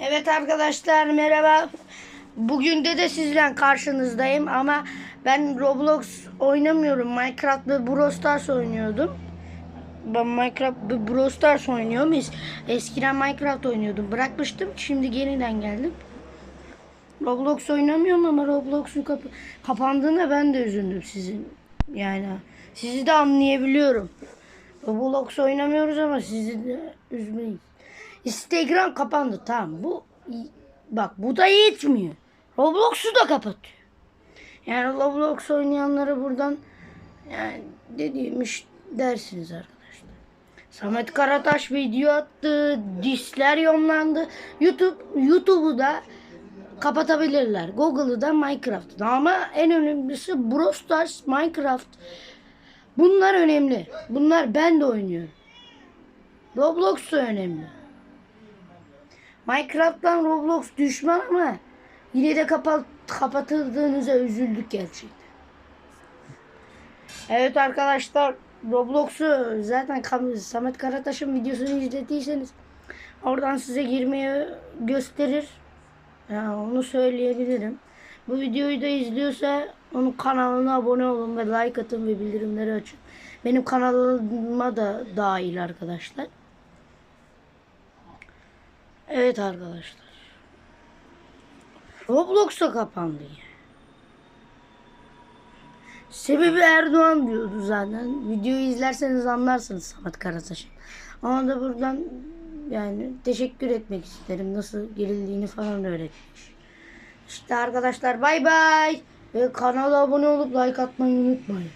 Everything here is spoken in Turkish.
Evet arkadaşlar merhaba. Bugün de de sizle karşınızdayım ama ben Roblox oynamıyorum. Minecraft ve Brawl Stars oynuyordum. Ben Minecraft ve Brawl Stars oynuyorum. Es- Eskiden Minecraft oynuyordum. Bırakmıştım. Şimdi yeniden geldim. Roblox oynamıyorum ama Roblox'un kapı kapandığına ben de üzüldüm sizin. Yani sizi de anlayabiliyorum. Roblox oynamıyoruz ama sizi de üzmeyiz. Instagram kapandı tamam bu bak bu da yetmiyor. Roblox'u da kapatıyor. Yani Roblox oynayanlara buradan yani dediğimiz dersiniz arkadaşlar. Samet Karataş video attı, disler yomlandı. YouTube YouTube'u da kapatabilirler. Google'ı da Minecraft'ı da. Ama en önemlisi Brawl Stars, Minecraft. Bunlar önemli. Bunlar ben de oynuyorum. Roblox da önemli. Minecraft'tan Roblox düşman ama yine de kapat kapatıldığınıza üzüldük gerçekten. Evet arkadaşlar Roblox'u zaten Samet Karataş'ın videosunu izlediyseniz oradan size girmeyi gösterir. Ya onu söyleyebilirim. Bu videoyu da izliyorsa onun kanalına abone olun ve like atın ve bildirimleri açın. Benim kanalıma da dahil arkadaşlar. Evet arkadaşlar. Roblox da kapandı. Sebebi Erdoğan diyordu zaten. Videoyu izlerseniz anlarsınız Samet Karataş'ın. Ama da buradan yani teşekkür etmek isterim. Nasıl girildiğini falan öğretmiş. İşte arkadaşlar bay bay. Ve kanala abone olup like atmayı unutmayın.